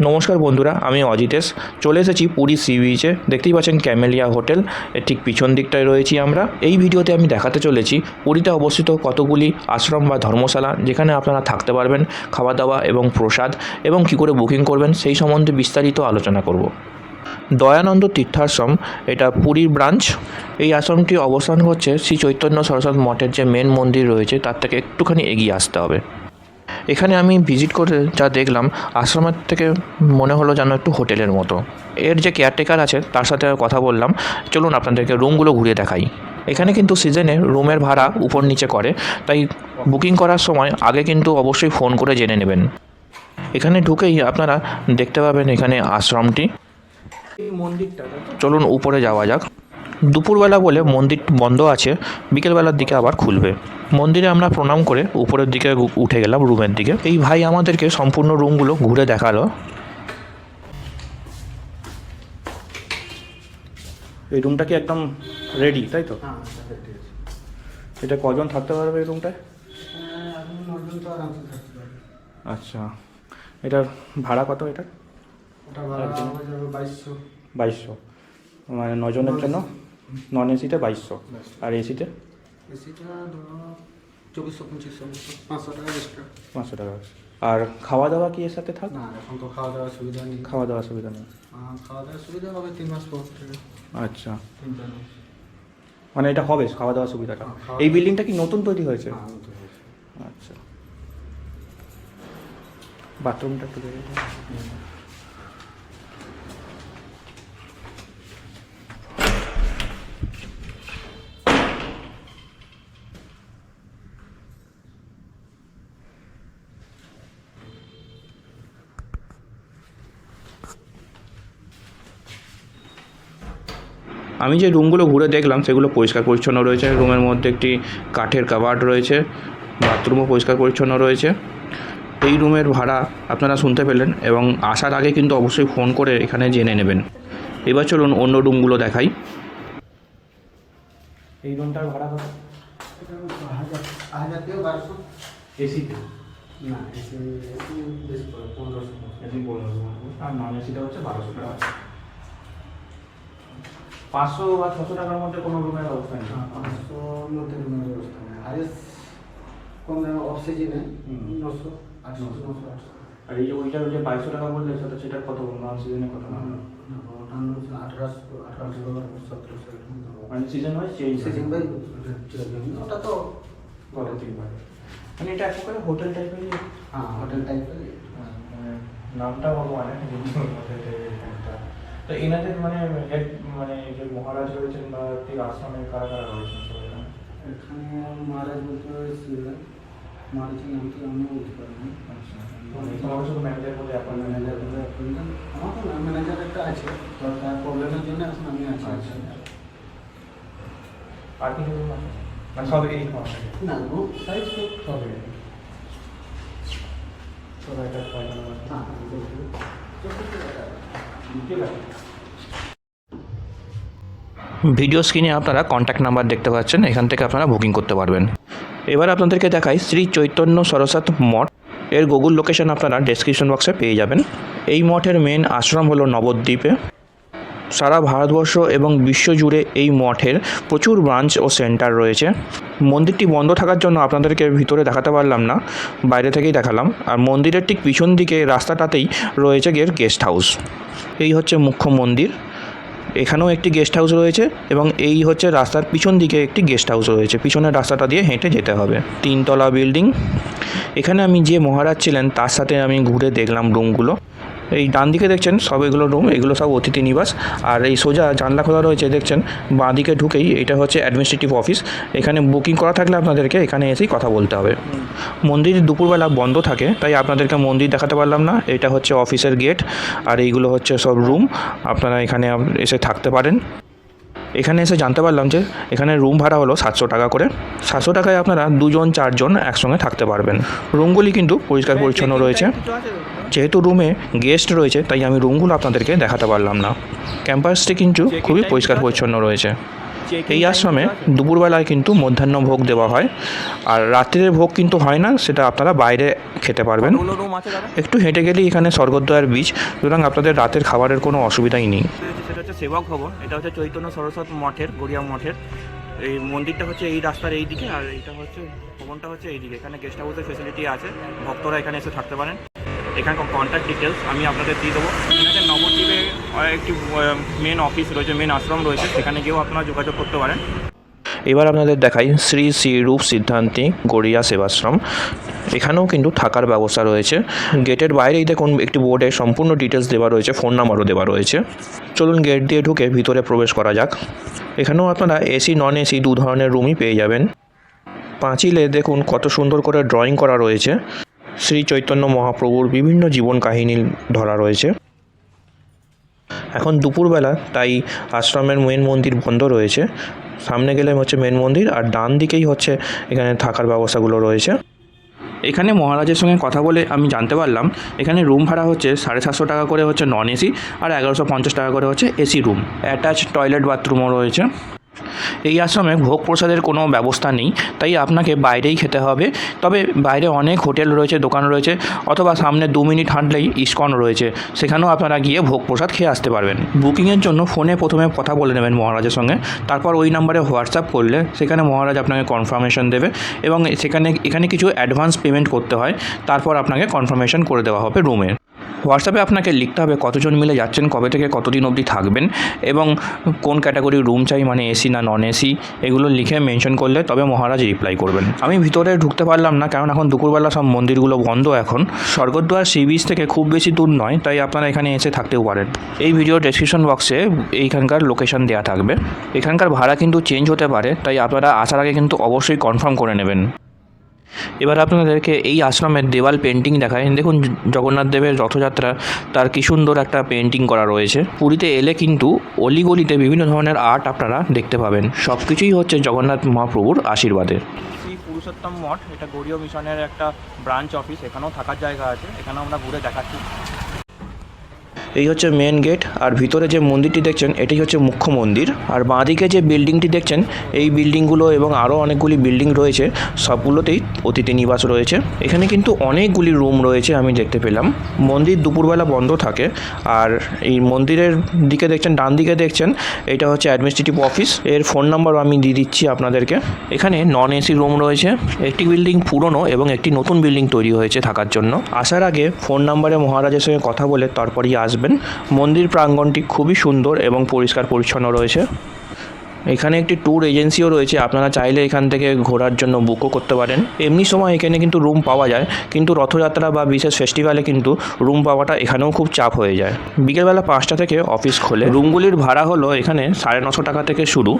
নমস্কার বন্ধুরা, আমি অজিতেশ চলে এসেছি পুরী সি বিচে। দেখতেই পাচ্ছেন ক্যামেলিয়া হোটেল, এর ঠিক পিছন দিকটায় রয়েছি আমরা। এই ভিডিওতে আমি দেখাতে চলেছি পুরীতে অবস্থিত কতগুলি আশ্রম বা ধর্মশালা, যেখানে আপনারা থাকতে পারবেন খাওয়া দাওয়া এবং প্রসাদ, এবং কী করে বুকিং করবেন, সেই সম্বন্ধে বিস্তারিত আলোচনা করব। দয়ানন্দ তীর্থাশ্রম, এটা পুরীর ব্রাঞ্চ। এই আশ্রমটি অবস্থান করছে শ্রী চৈতন্য সরস্বত মঠের যে মেন মন্দির রয়েছে, তার থেকে একটুখানি এগিয়ে আসতে হবে। এখানে আমি ভিজিট করে যা দেখলাম আশ্রমের থেকে মনে হলো যেন একটু হোটেলের মতো। এর যে কেয়ারটেকার আছে তার সাথে কথা বললাম। চলুন আপনাদেরকে রুমগুলো ঘুরিয়ে দেখাই। এখানে কিন্তু সিজনে রুমের ভাড়া উপর নিচে করে তাই বুকিং করার সময় আগে কিন্তু অবশ্যই ফোন করে জেনে নেবেন। এখানে ঢুকেই আপনারা দেখতে পাবেন এখানে আশ্রমটি। মন্দিরটা চলুন উপরে যাওয়া যাক। দুপুরবেলা বলে মন্দির বন্ধ আছে বিকেলবেলার দিকে আবার খুলবে। মন্দিরে আমরা প্রণাম করে উপরের দিকে উঠে গেলাম রুমের দিকে। এই ভাই আমাদেরকে সম্পূর্ণ রুমগুলো ঘুরে দেখাল। এই রুমটা কি একদম রেডি তাই তো? হ্যাঁ এটা কজন থাকতে পারবে এই রুমটায়? হ্যাঁ, আপনি নজন তো আরামসে থাকতে পারবেন আচ্ছা এটার ভাড়া কত এটা বাইশশো। বাইশশো। মানে নজনের জন্য? নন এসিতে বাইশশো। আর এসিটা চব্বিশশো পঁচিশশো পাঁচশো টাকা এক্সট্রা পাঁচশো টাকা আর খাওয়া দাওয়া কি এর সাথে থাক? না এখন তো খাওয়া দাওয়ার সুবিধা নেই। খাওয়া দাওয়ার সুবিধা নেই। খাওয়া দাওয়ার সুবিধা হবে তিন মাস পর আচ্ছা। মানে এটা হবে খাওয়া দাওয়ার সুবিধাটা। হ্যাঁ, এই বিল্ডিংটা কি নতুন তৈরি হয়েছে? হ্যাঁ, হয়েছে। আচ্ছা। বাথরুমটা একটু আমি যে রুমগুলো ঘুরে দেখলাম সেগুলো পরিষ্কার পরিচ্ছন্ন রয়েছে। রুমের মধ্যে একটি কাঠের কাবার্ড রয়েছে বাথরুমও পরিষ্কার পরিচ্ছন্ন রয়েছে। এই রুমের ভাড়া আপনারা শুনতে পেলেন এবং আসার আগে কিন্তু অবশ্যই ফোন করে এখানে জেনে নেবেন। এবার চলুন অন্য রুমগুলো দেখাই। এই রুমটার ভাড়া কত? এসিতে? না এসি এসি বেশি পড়ে পনেরোশো। এসি পনেরোশো আর নন এসিটা হচ্ছে বারোশো টাকা। পাঁচশো বা ছশো টাকার মধ্যে কোনো রুমের ব্যবস্থা নেই। হ্যাঁ, পাঁচশো মধ্যে রুমের ব্যবস্থা নেই। হাইয়েস্ট কম অফ সিজনে নশো আটশো নশো। আটশো। আর এই যে ওইটার যে বাইশশো টাকা বললে সেটা সেটা কত নন সিজনে কত আঠারোশো আঠারোশো সতেরোশো মানে সিজন চেঞ্জ সিজন বাই ওটা তো থেকে পারে মানে এটা এক প্রকার হোটেল টাইপেরই হ্যাঁ হোটেল টাইপের মানে। নামটা ভগবান হোটেল টাইপের একটা। তো এনাদের মানে হেড মানে যে মহারাজ রয়েছেন বা ঠিক আশ্রমে কারা কারা রয়েছেন সবাই? এখানে? এখানে মহারাজ বলতে ছিলেন মহারাজের নাম কি আমি বলতে পারিনি আচ্ছা। মানে শুধু ম্যানেজার বলে অ্যাপয়েন্টমেন্ট ম্যানেজার বলে। আমার তো ম্যানেজার একটা আছে তো তার প্রবলেমের জন্য এখন আমি আছি। আচ্ছা। আর room মানে সব এই না গ্রুপ সাইজ তো সব সবাই একটা পায়খানা বাথরুম। হ্যাঁ ঠিক আছে ভিডিও স্ক্রিনে আপনারা কন্ট্যাক্ট নাম্বার দেখতে পাচ্ছেন, এখান থেকে আপনারা বুকিং করতে পারবেন। এবার আপনাদেরকে দেখাই শ্রী চৈতন্য সরসাত মঠ। এর গুগল লোকেশন আপনারা ডেসক্রিপশন বক্সে পেয়ে যাবেন। এই মঠের মেন আশ্রম হলো নবদ্বীপে। সারা ভারতবর্ষ এবং বিশ্ব জুড়ে এই মঠের প্রচুর ব্রাঞ্চ ও সেন্টার রয়েছে। মন্দিরটি বন্ধ থাকার জন্য আপনাদেরকে ভিতরে দেখাতে পারলাম না, বাইরে থেকেই দেখালাম। আর মন্দিরের ঠিক পিছন দিকে রাস্তাটাতেই রয়েছে গের গেস্ট হাউস। এই হচ্ছে মুখ্য মন্দির। এখানেও একটি গেস্ট হাউস রয়েছে এবং এই হচ্ছে রাস্তার পিছন দিকে একটি গেস্ট হাউস রয়েছে। পিছনের রাস্তাটা দিয়ে হেঁটে যেতে হবে। তিনতলা বিল্ডিং। এখানে আমি যে মহারাজ ছিলেন, তার সাথে আমি ঘুরে দেখলাম রুমগুলো এই ডান দিকে দেখছেন সব এগুলো রুম এগুলো সব অতিথি নিবাস। আর এই সোজা জানলা খোলা রয়েছে, দেখছেন, বাঁ দিকে ঢুকেই এটা হচ্ছে অ্যাডমিনিস্ট্রেটিভ অফিস এখানে বুকিং করা থাকলে আপনাদেরকে এখানে এসেই কথা বলতে হবে। মন্দির দুপুরবেলা বন্ধ থাকে, তাই আপনাদেরকে মন্দির দেখাতে পারলাম না। এটা হচ্ছে অফিসের গেট আর এইগুলো হচ্ছে সব রুম আপনারা এখানে এসে থাকতে পারেন। এখানে এসে জানতে পারলাম যে এখানে রুম ভাড়া হলো সাতশো টাকা করে। সাতশো টাকায় আপনারা দুজন, চারজন একসঙ্গে থাকতে পারবেন। রুমগুলি কিন্তু পরিষ্কার পরিচ্ছন্ন রয়েছে। যেহেতু রুমে গেস্ট রয়েছে তাই আমি রুমগুলো আপনাদেরকে দেখাতে পারলাম না। ক্যাম্পাসটি কিন্তু খুবই পরিষ্কার পরিচ্ছন্ন রয়েছে। এই আশ্রমে দুপুরবেলায় কিন্তু মধ্যাহ্ন ভোগ দেওয়া হয় আর রাত্রের ভোগ কিন্তু হয় না সেটা আপনারা বাইরে খেতে পারবেন। একটু হেঁটে গেলেই এখানে স্বর্গদ্বার বীজ সুতরাং আপনাদের রাতের খাবারের কোনো অসুবিধাই নেই। সেটা হচ্ছে সেবক ভবন এটা হচ্ছে চৈতন্য সরস্বত মঠের গড়িয়া মঠের। এই মন্দিরটা হচ্ছে এই রাস্তার এই দিকে আর এইটা হচ্ছে ভবনটা হচ্ছে এই দিকে এখানে গেস্ট হাউসের ফেসিলিটি আছে ভক্তরা এখানে এসে থাকতে পারেন। এখানকার কন্ট্যাক্ট ডিটেলস আমি আপনাদের দিয়ে দেবো। এখানে নবদ্বীপে একটি মেন অফিস রয়েছে মেন আশ্রম রয়েছে, সেখানে গিয়েও আপনারা যোগাযোগ করতে পারেন। এবার আপনাদের দেখাই শ্রী শ্রী রূপ সিদ্ধান্তি গড়িয়া সেবাশ্রম। এখানেও কিন্তু থাকার ব্যবস্থা রয়েছে। গেটের বাইরেই দেখুন একটি বোর্ডে সম্পূর্ণ ডিটেলস দেওয়া রয়েছে ফোন নাম্বারও দেওয়া রয়েছে। চলুন গেট দিয়ে ঢুকে ভিতরে প্রবেশ করা যাক। এখানেও আপনারা এসি নন এসি দু ধরনের রুমই পেয়ে যাবেন। পাঁচিলে দেখুন কত সুন্দর করে ড্রয়িং করা রয়েছে। শ্রী চৈতন্য মহাপ্রভুর বিভিন্ন জীবন কাহিনী ধরা রয়েছে। এখন দুপুরবেলা তাই আশ্রমের মেন মন্দির বন্ধ রয়েছে। সামনে গেলে হচ্ছে মেন মন্দির আর ডান দিকেই হচ্ছে এখানে থাকার ব্যবস্থাগুলো রয়েছে। এখানে মহারাজের সঙ্গে কথা বলে আমি জানতে পারলাম, এখানে রুম ভাড়া হচ্ছে সাড়ে সাতশো টাকা করে হচ্ছে নন এসি আর এগারোশো পঞ্চাশ টাকা করে হচ্ছে এসি রুম অ্যাটাচ টয়লেট বাথরুমও রয়েছে। এই আশ্রমে ভোগ প্রসাদের কোনো ব্যবস্থা নেই, তাই আপনাকে বাইরেই খেতে হবে। তবে বাইরে অনেক হোটেল রয়েছে, দোকান রয়েছে, অথবা সামনে দু মিনিট হাঁটলেই ইস্কন রয়েছে। সেখানেও আপনারা গিয়ে ভোগ প্রসাদ খেয়ে আসতে পারবেন। বুকিংয়ের জন্য ফোনে প্রথমে কথা বলে নেবেন মহারাজের সঙ্গে। তারপর ওই নাম্বারে হোয়াটসঅ্যাপ করলে সেখানে মহারাজ আপনাকে কনফার্মেশন দেবে এবং সেখানে, এখানে কিছু অ্যাডভান্স পেমেন্ট করতে হয়। তারপর আপনাকে কনফার্মেশন করে দেওয়া হবে রুমের হোয়াটসঅ্যাপে আপনাকে লিখতে হবে কতজন মিলে যাচ্ছেন, কবে থেকে কতদিন অবধি থাকবেন এবং কোন ক্যাটাগরির রুম চাই মানে এসি না নন এসি এগুলো লিখে মেনশন করলে তবে মহারাজ রিপ্লাই করবেন। আমি ভিতরে ঢুকতে পারলাম না, কারণ এখন দুপুরবেলা সব মন্দিরগুলো বন্ধ এখন। স্বর্গদ্বার সি বিচ থেকে খুব বেশি দূর নয়, তাই আপনারা এখানে এসে থাকতেও পারেন। এই ভিডিও ডেসক্রিপশন বক্সে এইখানকার লোকেশন দেওয়া থাকবে। এখানকার ভাড়া কিন্তু চেঞ্জ হতে পারে, তাই আপনারা আসার আগে কিন্তু অবশ্যই কনফার্ম করে নেবেন। এবার আপনাদেরকে এই আশ্রমের দেওয়াল পেন্টিং দেখায় দেখুন জগন্নাথ দেবের রথযাত্রা, তার কি সুন্দর একটা পেন্টিং করা রয়েছে। পুরীতে এলে কিন্তু অলিগলিতে বিভিন্ন ধরনের আর্ট আপনারা দেখতে পাবেন। সব কিছুই হচ্ছে জগন্নাথ মহাপ্রভুর আশীর্বাদে। শ্রী পুরুষোত্তম মঠ, এটা গৌরীয় মিশনের একটা ব্রাঞ্চ অফিস এখানেও থাকার জায়গা আছে। এখানেও আমরা ঘুরে দেখাচ্ছি। এই হচ্ছে মেন গেট আর ভিতরে যে মন্দিরটি দেখছেন এটি হচ্ছে মুখ্য মন্দির। আর বাঁদিকে যে বিল্ডিংটি দেখছেন, এই বিল্ডিংগুলো এবং আরও অনেকগুলি বিল্ডিং রয়েছে, সবগুলোতেই অতিথি নিবাস রয়েছে। এখানে কিন্তু অনেকগুলি রুম রয়েছে, আমি দেখতে পেলাম। মন্দির দুপুরবেলা বন্ধ থাকে, আর এই মন্দিরের দিকে দেখছেন, ডান দিকে দেখছেন, এটা হচ্ছে অ্যাডমিনিস্ট্রেটিভ অফিস এর ফোন নাম্বারও আমি দিয়ে দিচ্ছি আপনাদেরকে। এখানে নন এসি রুম রয়েছে, একটি বিল্ডিং পুরনো এবং একটি নতুন বিল্ডিং তৈরি হয়েছে থাকার জন্য। আসার আগে ফোন নাম্বারে মহারাজের সঙ্গে কথা বলে তারপরই আসবেন মন্দির প্রাঙ্গণটি খুবই সুন্দর এবং পরিষ্কার পরিচ্ছন্ন রয়েছে। এখানে একটি ট্যুর এজেন্সিও রয়েছে, আপনারা চাইলে এখান থেকে ঘোরার জন্য বুকও করতে পারেন। এমনি সময় এখানে কিন্তু রুম পাওয়া যায়, কিন্তু রথযাত্রা বা বিশেষ ফেস্টিভ্যালে কিন্তু রুম পাওয়াটা এখানেও খুব চাপ হয়ে যায়। বিকেলবেলা পাঁচটা থেকে অফিস খোলে। রুমগুলির ভাড়া হলো এখানে সাড়ে নশো টাকা থেকে শুরু।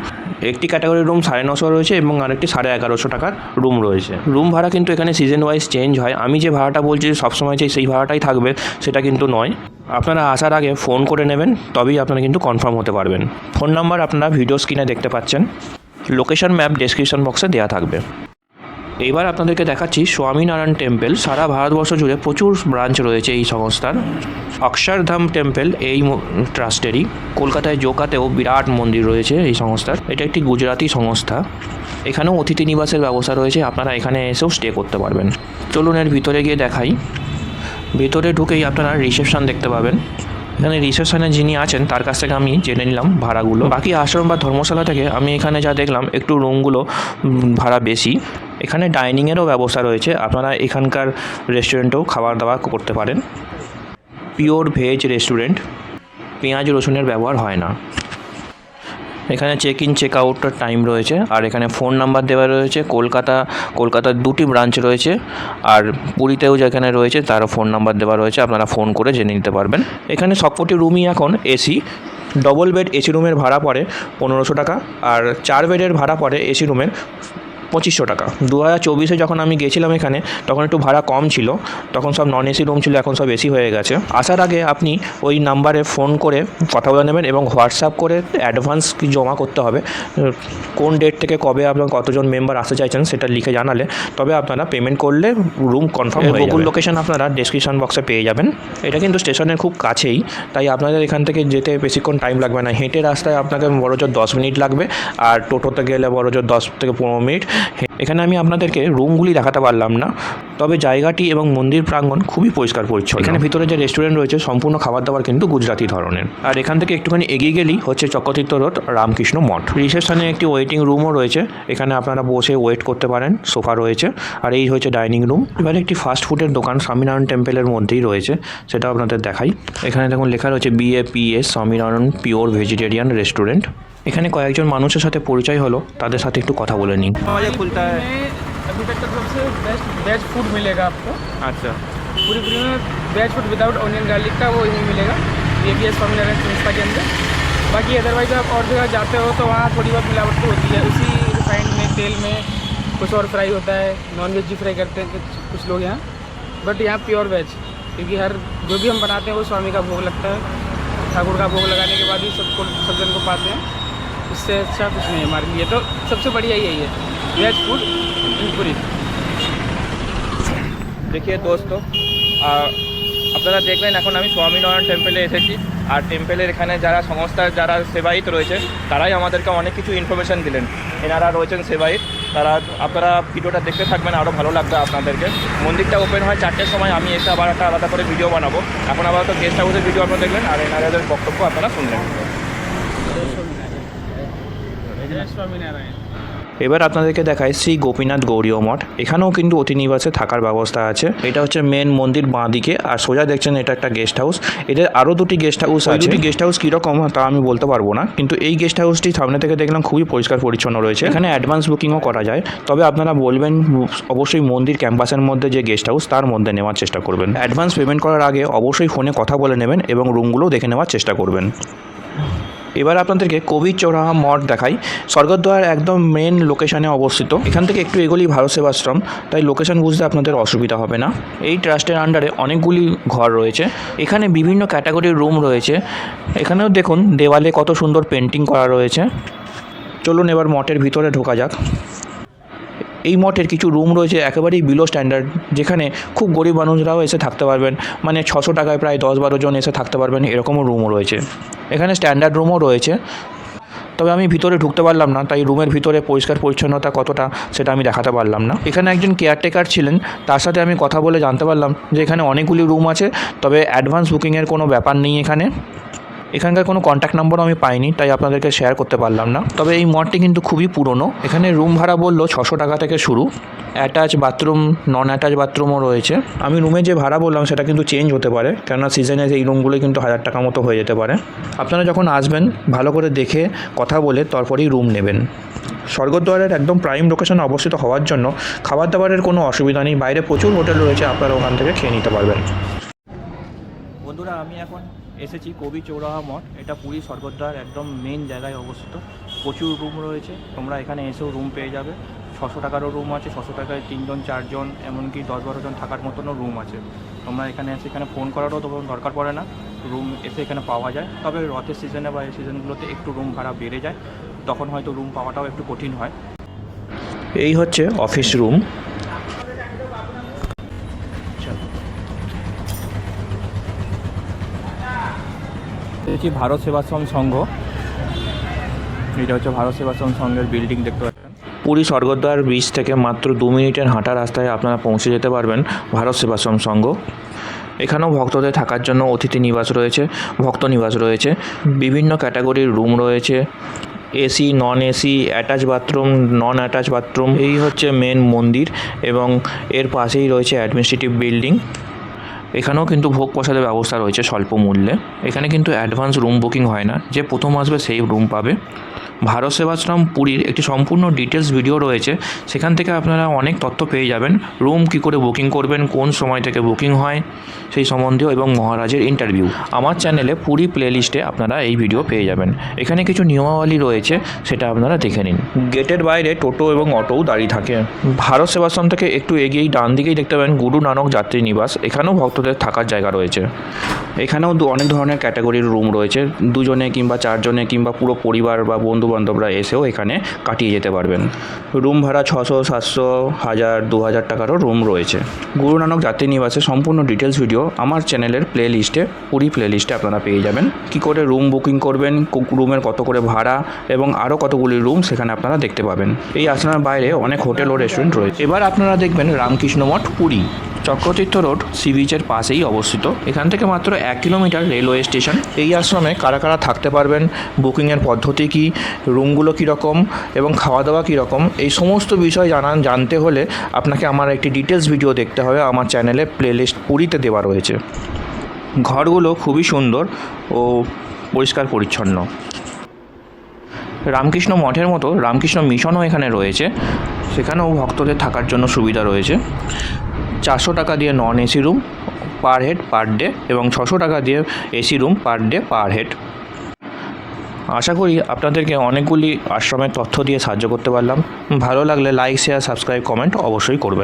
একটি ক্যাটাগরির রুম সাড়ে নশো রয়েছে এবং আরেকটি সাড়ে এগারোশো টাকার রুম রয়েছে। রুম ভাড়া কিন্তু এখানে সিজন ওয়াইজ চেঞ্জ হয়। আমি যে ভাড়াটা বলছি, সবসময় যে সেই ভাড়াটাই থাকবে, সেটা কিন্তু নয়। আপনারা আসার আগে ফোন করে নেবেন, তবেই আপনারা কিন্তু কনফার্ম হতে পারবেন। ফোন নাম্বার আপনারা ভিডিও স্ক্রিনে দেখতে পাচ্ছেন লোকেশন ম্যাপ ডেসক্রিপশন বক্সে দেওয়া থাকবে। এইবার আপনাদেরকে দেখাচ্ছি স্বামীনারায়ণ টেম্পল সারা ভারতবর্ষ জুড়ে প্রচুর ব্রাঞ্চ রয়েছে এই সংস্থার। অক্ষরধাম টেম্পল এই ট্রাস্টেরই কলকাতায় জোকাতেও বিরাট মন্দির রয়েছে এই সংস্থার। এটা একটি গুজরাটি সংস্থা। এখানেও অতিথি নিবাসের ব্যবস্থা রয়েছে, আপনারা এখানে এসেও স্টে করতে পারবেন। চলুন এর ভিতরে গিয়ে দেখাই। ভেতরে ঢুকেই আপনারা রিসেপশন দেখতে পাবেন। এখানে রিসেপশনে যিনি আছেন, তার কাছ থেকে আমি জেনে নিলাম ভাড়াগুলো। বাকি আশ্রম বা ধর্মশালা থেকে আমি এখানে যা দেখলাম, একটু রুমগুলো ভাড়া বেশি। এখানে ডাইনিংয়েরও ব্যবস্থা রয়েছে, আপনারা এখানকার রেস্টুরেন্টেও খাবার দাবার করতে পারেন। পিওর ভেজ রেস্টুরেন্ট পেঁয়াজ রসুনের ব্যবহার হয় না। এখানে চেক ইন চেক আউটটার টাইম রয়েছে। আর এখানে ফোন নাম্বার দেওয়া রয়েছে। কলকাতা, কলকাতার দুটি ব্রাঞ্চ রয়েছে। আর পুরীতেও যেখানে রয়েছে, তারও ফোন নাম্বার দেওয়া রয়েছে। আপনারা ফোন করে জেনে নিতে পারবেন। এখানে সবকটি রুমই এখন এসি ডবল বেড এসি রুমের ভাড়া পড়ে পনেরোশো টাকা। আর চার বেডের ভাড়া পড়ে এসি রুমের পঁচিশশো টাকা। দু হাজার চব্বিশে যখন আমি গেছিলাম এখানে তখন একটু ভাড়া কম ছিল। তখন সব নন এসি রুম ছিল এখন সব এসি হয়ে গেছে। আসার আগে আপনি ওই নাম্বারে ফোন করে কথা বলে নেবেন এবং হোয়াটসঅ্যাপ করে অ্যাডভান্স জমা করতে হবে কোন ডেট থেকে কবে আপনার কতজন মেম্বার আসতে চাইছেন সেটা লিখে জানালে তবে আপনারা পেমেন্ট করলে রুম কনফার্ম হয়ে গুগল লোকেশন আপনারা ডেসক্রিপশন বক্সে পেয়ে যাবেন। এটা কিন্তু স্টেশনের খুব কাছেই তাই আপনাদের এখান থেকে যেতে বেশিক্ষণ টাইম লাগবে না। হেঁটে রাস্তায় আপনাকে বড় জোর দশ মিনিট লাগবে আর টোটোতে গেলে বড় জোর দশ থেকে পনেরো মিনিট। এখানে আমি আপনাদেরকে রুমগুলি দেখাতে পারলাম না, তবে জায়গাটি এবং মন্দির প্রাঙ্গণ খুবই পরিষ্কার পরিচ্ছন্ন। এখানে ভিতরে যে রেস্টুরেন্ট রয়েছে, সম্পূর্ণ খাবার দাবার কিন্তু গুজরাটি ধরনের। আর এখান থেকে একটুখানি এগিয়ে গেলেই হচ্ছে চক্রতীর্থ রোড, রামকৃষ্ণ মঠ। রিসেপশনে একটি ওয়েটিং রুমও রয়েছে, এখানে আপনারা বসে ওয়েট করতে পারেন, সোফা রয়েছে, আর এই হচ্ছে ডাইনিং রুম। এবার একটি ফাস্ট ফুডের দোকান, স্বামীনারায়ণ টেম্পলের মধ্যেই রয়েছে সেটা আপনাদের দেখাই। এখানে দেখুন লেখা রয়েছে BAPS Swaminarayan pure vegetarian restaurant. এখানে কয়েকজন মানুষের সাথে পরিচয় হলো তাদের সাথে একটু কথা বলে নিই बजे खुलता है में अभी तक का सबसे बेस्ट वेज फूड मिलेगा आपको अच्छा पूरी पूरी में veg food without onion garlic का वो यहीं मिलेगा ये भी है स्वामीनारायण संस्था के अंदर बाकी अदरवाइज आप और जगह जाते हो तो वहाँ थोड़ी बहुत मिलावट तो होती है उसी रिफाइंड में तेल में कुछ और फ्राई होता है नॉन वेज भी फ्राई करते हैं कुछ कुछ लोग यहाँ बट यहाँ प्योर वेज क्योंकि हर जो भी हम बनाते हैं वो स्वामी का भोग लगता है ठाकुर का भोग लगाने के बाद ही सबको सब जन को पाते हैं इससे अच्छा कुछ नहीं है हमारे लिए तो सबसे बढ़िया यही है वेज फूड पूरी দেখিয়ে দোস্ত আর আপনারা দেখলেন এখন আমি স্বামীনারায়ণ টেম্পলে এসেছি আর টেম্পলের এখানে যারা সংস্থার যারা সেবায়িত রয়েছে তারাই আমাদেরকে অনেক কিছু ইনফরমেশন দিলেন এনারা রয়েছেন সেবায়িত তারা আপনারা ভিডিওটা দেখতে থাকবেন আরও ভালো লাগবে আপনাদেরকে মন্দিরটা ওপেন হয় চারটের সময় আমি এসে আবার একটা আলাদা করে ভিডিও বানাবো এখন আবার তো গেস্ট হাউসের ভিডিও আপনারা দেখলেন আর এনারাদের বক্তব্য আপনারা শুনলেন जय स्वामीनारायण এবার আপনাদেরকে দেখায় শ্রী গোপীনাথ গৌরীয় মঠ। এখানেও কিন্তু অতি নিবাসে থাকার ব্যবস্থা আছে। এটা হচ্ছে মেন মন্দির বাঁ দিকে আর সোজা দেখছেন এটা একটা গেস্ট হাউস এদের আরও দুটি গেস্ট হাউস আছে। দুটি গেস্ট হাউস কীরকম তা আমি বলতে পারব না। কিন্তু এই গেস্ট হাউসটি সামনে থেকে দেখলাম খুবই পরিষ্কার পরিচ্ছন্ন রয়েছে। এখানে অ্যাডভান্স বুকিংও করা যায়। তবে আপনারা বলবেন অবশ্যই মন্দির ক্যাম্পাসের মধ্যে যে গেস্ট হাউস তার মধ্যে নেওয়ার চেষ্টা করবেন। অ্যাডভান্স পেমেন্ট করার আগে অবশ্যই ফোনে কথা বলে নেবেন এবং রুমগুলোও দেখে নেওয়ার চেষ্টা করবেন। এবার আপনাদেরকে কবির চৌরাহা মঠ দেখাই। স্বর্গদ্বার একদম মেন লোকেশনে অবস্থিত। এখান থেকে একটু এগুলি ভারত সেবাশ্রম, তাই লোকেশন বুঝতে আপনাদের অসুবিধা হবে না। এই ট্রাস্টের আন্ডারে অনেকগুলি ঘর রয়েছে। এখানে বিভিন্ন ক্যাটাগরির রুম রয়েছে। এখানেও দেখুন, দেওয়ালে কত সুন্দর পেন্টিং করা রয়েছে। চলুন এবার মঠের ভিতরে ঢোকা যাক। এই মঠের কিছু রুম রয়েছে, একেবারেই বিলো স্ট্যান্ডার্ড যেখানে খুব গরিব মানুষরাও এসে থাকতে পারবেন। মানে ছশো টাকায় প্রায় দশ বারো জন এসে থাকতে পারবেন, এরকমও রুমও রয়েছে। এখানে স্ট্যান্ডার্ড রুমও রয়েছে। তবে আমি ভিতরে ঢুকতে পারলাম না, তাই রুমের ভিতরে পরিষ্কার পরিচ্ছন্নতা কতটা সেটা আমি দেখাতে পারলাম না। এখানে একজন কেয়ারটেকার ছিলেন, তার সাথে আমি কথা বলে জানতে পারলাম যে এখানে অনেকগুলি রুম আছে, তবে অ্যাডভান্স বুকিংয়ের কোনো ব্যাপার নেই এখানে। এখানকার কোনো কন্ট্যাক্ট নম্বরও আমি পাইনি, তাই আপনাদেরকে শেয়ার করতে পারলাম না। তবে এই মঠটি কিন্তু খুবই পুরনো। এখানে রুম ভাড়া বলল ছশো টাকা থেকে শুরু। অ্যাটাচ বাথরুম নন অ্যাটাচ বাথরুমও রয়েছে। আমি রুমে যে ভাড়া বললাম, সেটা কিন্তু চেঞ্জ হতে পারে। কেননা সিজনে এই রুমগুলো কিন্তু হাজার টাকা মতো হয়ে যেতে পারে। আপনারা যখন আসবেন, ভালো করে দেখে কথা বলে তারপরেই রুম নেবেন। স্বর্গদ্বারের একদম প্রাইম লোকেশনে অবস্থিত হওয়ার জন্য খাবার দাবারের কোনো অসুবিধা নেই। বাইরে প্রচুর হোটেল রয়েছে, আপনারা ওখান থেকে খেয়ে নিতে পারবেন। বন্ধুরা, আমি এখন এসেছি কবি চৌরাহা মঠ। এটা পুরী স্বর্গদ্বার একদম মেন জায়গায় অবস্থিত। প্রচুর রুম রয়েছে। তোমরা এখানে এসেও রুম পেয়ে যাবে। ছশো টাকারও রুম আছে। ছশো টাকায় তিনজন, চারজন, এমনকি দশ বারো জন থাকার মতনও রুম আছে। তোমরা এখানে এসে এখানে ফোন করারও তখন দরকার পড়ে না। রুম এসে এখানে পাওয়া যায়। তবে রথের সিজনে বা এই সিজনগুলোতে একটু রুম ভাড়া বেড়ে যায়। তখন হয়তো রুম পাওয়াটাও একটু কঠিন হয়। এই হচ্ছে অফিস রুম হচ্ছে ভারত সেবাশ্রম সংঘ? এটা হচ্ছে ভারত সেবাশ্রম সংঘের বিল্ডিং দেখতে পাচ্ছেন। পুরী স্বর্গদ্বার বিচ থেকে মাত্র দু মিনিটের হাঁটা রাস্তায় আপনারা পৌঁছে যেতে পারবেন ভারত সেবাশ্রম সংঘ। এখানেও ভক্তদের থাকার জন্য অতিথি নিবাস রয়েছে, ভক্ত নিবাস রয়েছে, বিভিন্ন ক্যাটাগরির রুম রয়েছে AC non AC attach bathroom non attach bathroom এই হচ্ছে মেন মন্দির এবং এর পাশেই রয়েছে অ্যাডমিনিস্ট্রেটিভ বিল্ডিং এখানেও কিন্তু ভোগ প্রসাদের ব্যবস্থা রয়েছে স্বল্প মূল্যে। এখানে কিন্তু অ্যাডভান্স রুম বুকিং হয় না। যে প্রথম আসবে সেই রুম পাবে। ভারত সেবাশ্রম পুরীর একটি সম্পূর্ণ ডিটেলস ভিডিও রয়েছে। সেখান থেকে আপনারা অনেক তথ্য পেয়ে যাবেন। রুম কী করে বুকিং করবেন, কোন সময় থেকে বুকিং হয়, সেই সম্বন্ধেও এবং মহারাজের ইন্টারভিউ আমার চ্যানেলে পুরী প্লেলিস্টে আপনারা এই ভিডিও পেয়ে যাবেন। এখানে কিছু নিয়মাবলী রয়েছে, সেটা আপনারা দেখে নিন। গেটের বাইরে টোটো এবং অটোও দাঁড়িয়ে থাকে। ভারত সেবাশ্রম থেকে একটু এগিয়েই ডান দিকেই দেখতে পাবেন গুরু নানক যাত্রী নিবাস। এখানেও ভক্তদের থাকার জায়গা রয়েছে। এখানেও অনেক ধরনের ক্যাটাগরির রুম রয়েছে। দুজনে কিংবা চারজনে কিংবা পুরো পরিবার বা বন্ধু বান্ধবরা এসেও এখানে কাটিয়ে যেতে পারবেন। রুম ভাড়া ছশো, সাতশো, হাজার, দু হাজার টাকারও রুম রয়েছে। গুরু নানক যাত্রী নিবাসে সম্পূর্ণ ডিটেলস ভিডিও আমার চ্যানেলের প্লে লিস্টে পুরী প্লে লিস্টে আপনারা পেয়ে যাবেন। কি করে রুম বুকিং করবেন রুমের কত করে ভাড়া এবং আরও কতগুলি রুম সেখানে আপনারা দেখতে পাবেন। এই আশ্রমের বাইরে অনেক হোটেল ও রেস্টুরেন্ট রয়েছে। এবার আপনারা দেখবেন রামকৃষ্ণ মঠ, পুরী। চক্রতীর্থ রোড সি বিচের পাশেই অবস্থিত। এখান থেকে মাত্র এক কিলোমিটার রেলওয়ে স্টেশন এই আশ্রমে কারা কারা থাকতে পারবেন? বুকিংয়ের পদ্ধতি কী? রুমগুলো কীরকম এবং খাওয়া দাওয়া কীরকম, এই সমস্ত বিষয় জানান জানতে হলে আপনাকে আমার একটি ডিটেলস ভিডিও দেখতে হবে, আমার চ্যানেলে প্লেলিস্ট পুরীতে দেওয়া রয়েছে। ঘরগুলো খুবই সুন্দর ও পরিষ্কার পরিচ্ছন্ন। রামকৃষ্ণ মঠের মতো রামকৃষ্ণ মিশনও এখানে রয়েছে। সেখানেও ভক্তদের থাকার জন্য সুবিধা রয়েছে। চারশো টাকা দিয়ে non AC room per head per day এবং ছশো টাকা দিয়ে AC room per day per head আশা করি আপনাদেরকে অনেকগুলি আশ্রমের তথ্য দিয়ে সাহায্য করতে পারলাম। ভালো লাগলে লাইক শেয়ার সাবস্ক্রাইব কমেন্ট অবশ্যই করবেন।